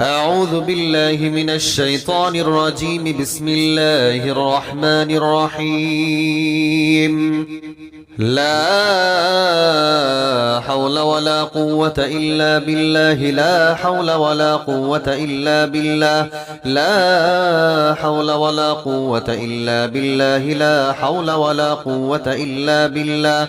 أعوذ بالله من الشيطان الرجيم. بسم الله الرحمن الرحيم. لا حول ولا قوة إلا بالله. لا حول ولا قوة إلا بالله. لا حول ولا قوة إلا بالله. لا حول ولا قوة إلا بالله.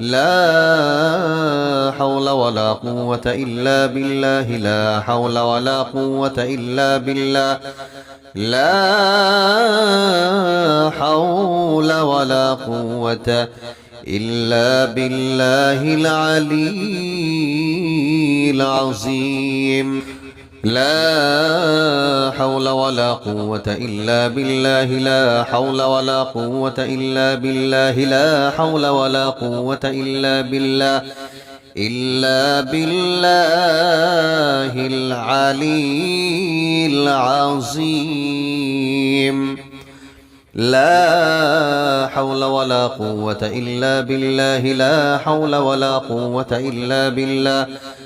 لا حول ولا قوة إلا بالله لا حول ولا قوة إلا بالله لا حول ولا قوة إلا بالله العلي العظيم لا حول ولا قوة إلا بالله لا حول ولا قوة إلا بالله لا حول ولا قوة إلا بالله إلا بالله العلي العظيم. لا حول ولا قوة إلا بالله لا حول ولا قوة إلا بالله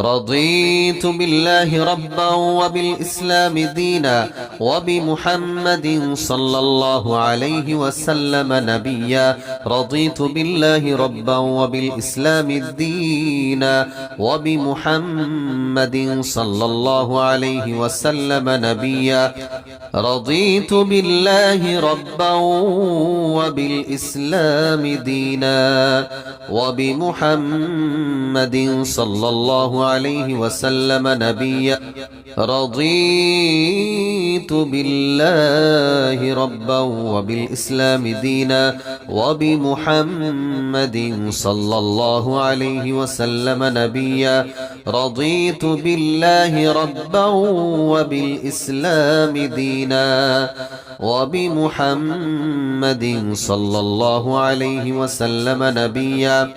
رضيت بالله ربا وبالإسلام دينا وبمحمد صلى الله عليه وسلم نبيا. رضيت بالله ربا وبالإسلام دينا وبمحمد صلى الله عليه وسلم نبيا. رضيت بالله ربا وبالإسلام دينا وبمحمد صلى الله عليه وسلم نبيا. رضيت بالله ربا وبالإسلام دينا وبمحمد صلى الله عليه وسلم نبيا. رضيت بالله ربا وبالإسلام دينا وبمحمد صلى الله عليه وسلم نبيا.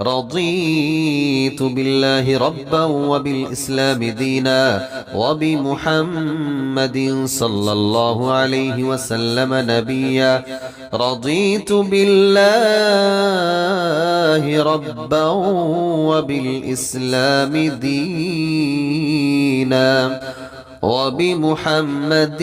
رضيت بالله ربا وبالإسلام دينا وبمحمد صلى الله عليه وسلم نبيا. رضيت بالله ربا وبالإسلام دينا. وبمحمد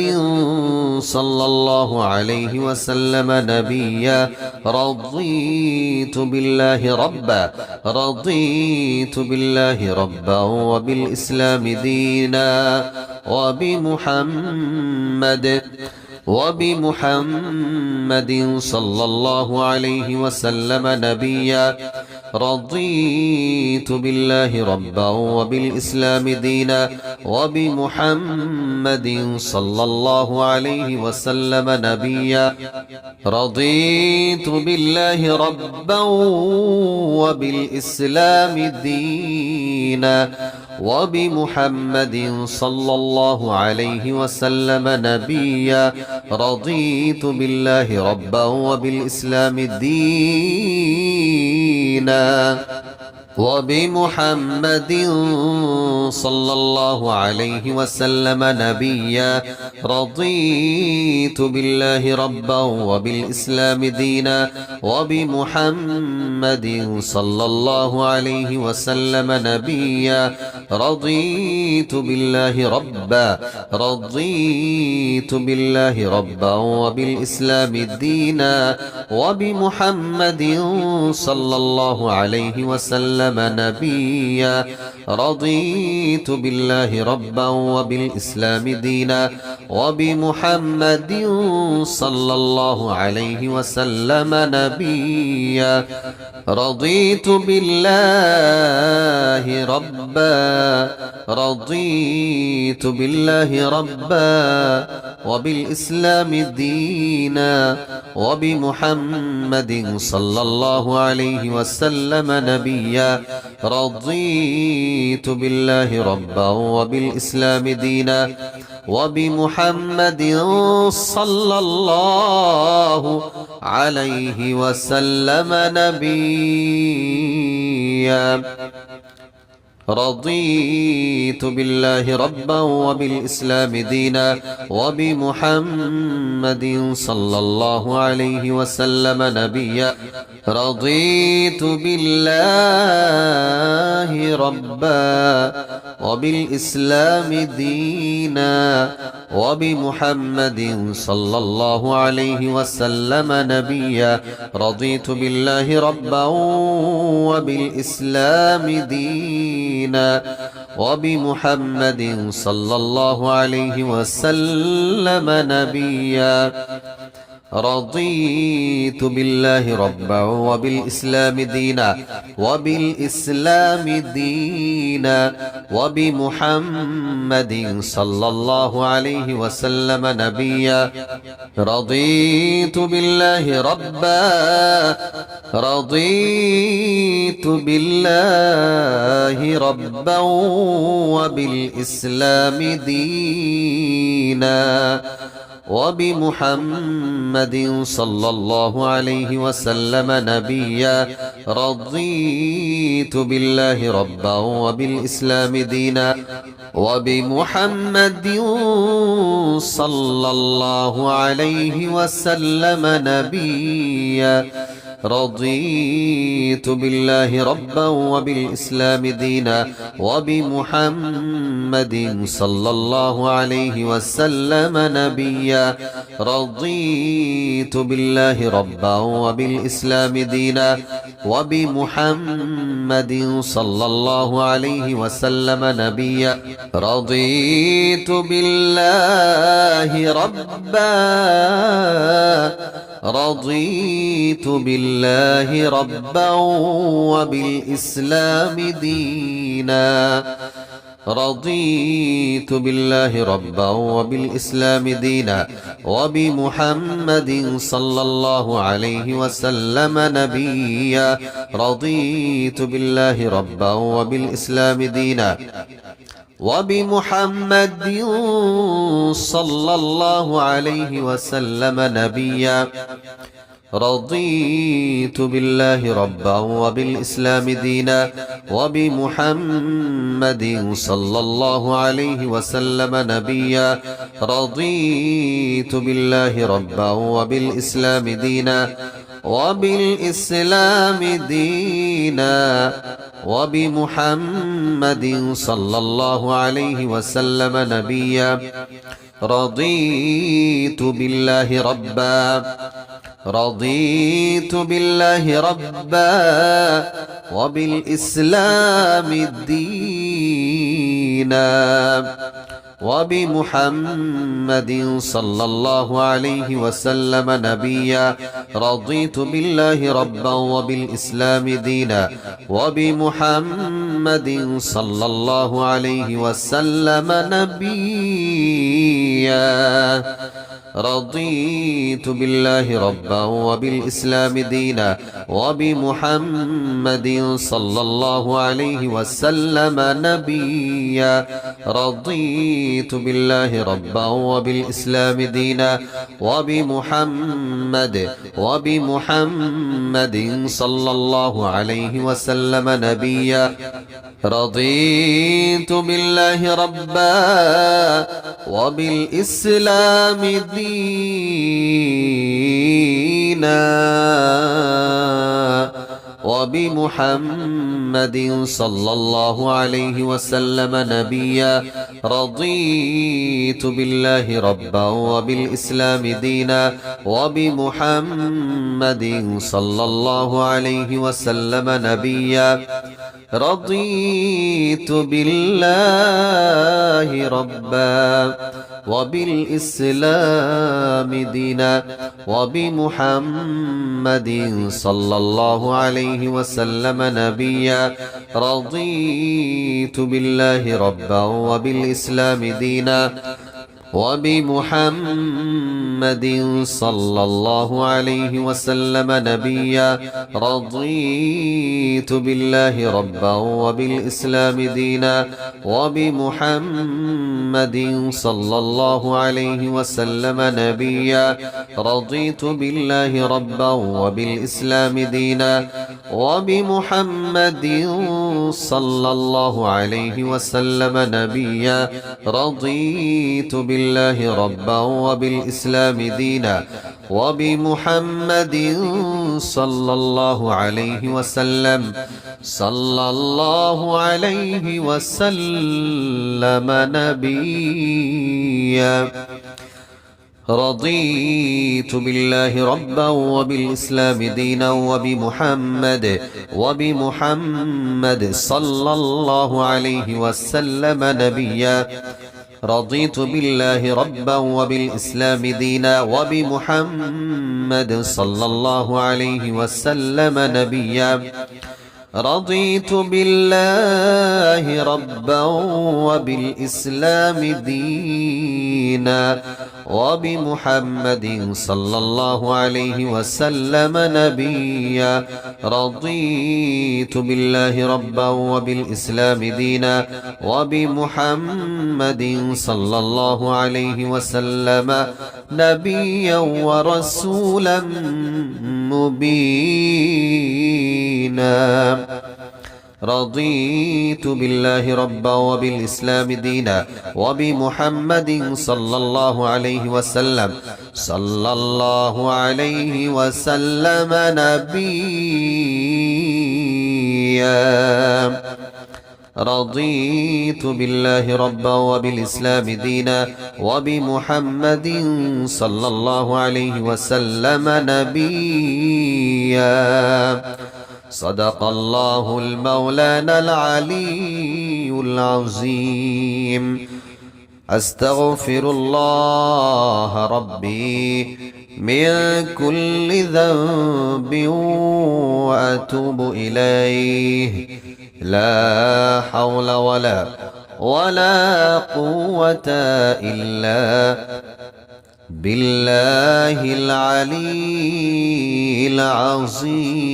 صلى الله عليه وسلم نبيا. رضيت بالله ربا. رضيت بالله ربا وبالإسلام دينا. وبمحمد وبمحمد صلى الله عليه وسلم نبيا. رضيت بالله ربا وبالإسلام دينا وبمحمد صلى الله عليه وسلم نبيا. رضيت بالله ربا وبالإسلام دينا. وبمحمد صلى الله عليه وسلم نبيا. رضيت بالله ربا وبالإسلام دينا. وبمحمد صلى الله عليه وسلم نبيا. رضيت بالله ربا وبالإسلام دينا. وبمحمد صلى الله عليه وسلم نبيا. رضيت بالله ربا. رضيت بالله ربا وبالإسلام دينا. وبمحمد صلى الله عليه وسلم وسلم نبيا. رضيت بالله ربا وبالإسلام دينا وبمحمد صلى الله عليه وسلم نبيا. رضيت بالله ربا رضيت بالله ربا وبالإسلام دينا وبمحمد صلى الله عليه وسلم نبيا. رضيت بالله ربا وبالإسلام دينا وبمحمد صلى الله عليه وسلم نبيا. رضيت بالله ربا وبالإسلام دينا وبمحمد صلى الله عليه وسلم نبيا. رضيت بالله ربا وبالإسلام دينا وبمحمد صلى الله عليه وسلم نبيا. رضيت بالله ربا وبالإسلام دينا وبمحمد صلى الله عليه وسلم نبيا. رضيت بالله ربا وبالإسلام دينا وبالإسلام دينا وبمحمد صلى الله عليه وسلم نبيا. رضيت بالله ربا رضيت بالله ربا وبالإسلام دينا. وبمحمد صلى الله عليه وسلم نبيا. رضيت بالله ربا وبالإسلام دينا. وبمحمد صلى الله عليه وسلم نبيا. رضيت بالله ربا وبالإسلام دينا وبمحمد صلى الله عليه وسلم نبيا. رضيت بالله ربا وبالإسلام دينا وبمحمد صلى الله عليه وسلم نبيا. رضيت بالله ربا رضيت بالله ربا وبالإسلام دينا. رضيت بالله ربا وبالإسلام دينا. وبمحمد صلى الله عليه وسلم نبيا. رضيت بالله ربا وبالإسلام دينا. وبمحمد صلى الله عليه وسلم نبيا. رضيت بالله ربا وبالإسلام دينا وبمحمد صلى الله عليه وسلم نبيا. رضيت بالله ربا وبالإسلام دينا وبالإسلام دينا وبمحمد صلى الله عليه وسلم نبيا. رضيت بالله ربا. رضيت بالله ربا. وبالإسلام دينا. وبمحمد صلى الله عليه وسلم نبيا. رضيت بالله ربا وبالإسلام دينا. وبمحمد صلى الله عليه وسلم نبيا. رضيت بالله ربا وبالإسلام دينا وبمحمد صلى الله عليه وسلم نبيا. رضيت بالله ربا وبالإسلام دينا وبمحمد وبمحمد صلى الله عليه وسلم نبيا. رضيت بالله ربا وبالإسلام دينا وبمحمد صلى الله عليه وسلم نبيا. رضيت بالله ربا وبالإسلام دينا وبمحمد صلى الله عليه وسلم نبيا. رضيت بالله ربا وبالإسلام دينا وبمحمد صلى الله عليه وسلم نبيا. رضيت بالله ربا وبالإسلام دينا وبمحمد صلى الله عليه وسلم نبيا. رضيت بالله ربا وبالإسلام دينا. وبمحمد صلى الله عليه وسلم نبيا. رضيت بالله ربا وبالإسلام دينا. وبمحمد صلى الله عليه وسلم نبيا. رضيت بالله بالله ربا وبالإسلام دينا وبمحمد صلى الله عليه وسلم. صلى الله عليه وسلم نبيا. رضيت بالله ربا وبالإسلام دينا وبمحمد وبمحمد صلى الله عليه وسلم نبيا. رضيت بالله ربا وبالإسلام دينا وبمحمد صلى الله عليه وسلم نبيا. رضيت بالله ربا وبالإسلام دينا وبمحمد صلى الله عليه وسلم نبيا. رضيت بالله ربا وبالإسلام دينا وبمحمد صلى الله عليه وسلم نبيا ورسولا مبينا. رضيت بالله ربا وبالإسلام دينا وبمحمد صلى الله عليه وسلم. صلى الله عليه وسلم نبيا. رضيت بالله ربا وبالإسلام دينا وبمحمد صلى الله عليه وسلم نبيا. صدق الله المولانا العلي العظيم. أستغفر الله ربي من كل ذنب وأتوب إليه. لا حول ولا ولا قوة إلا بالله العلي العظيم.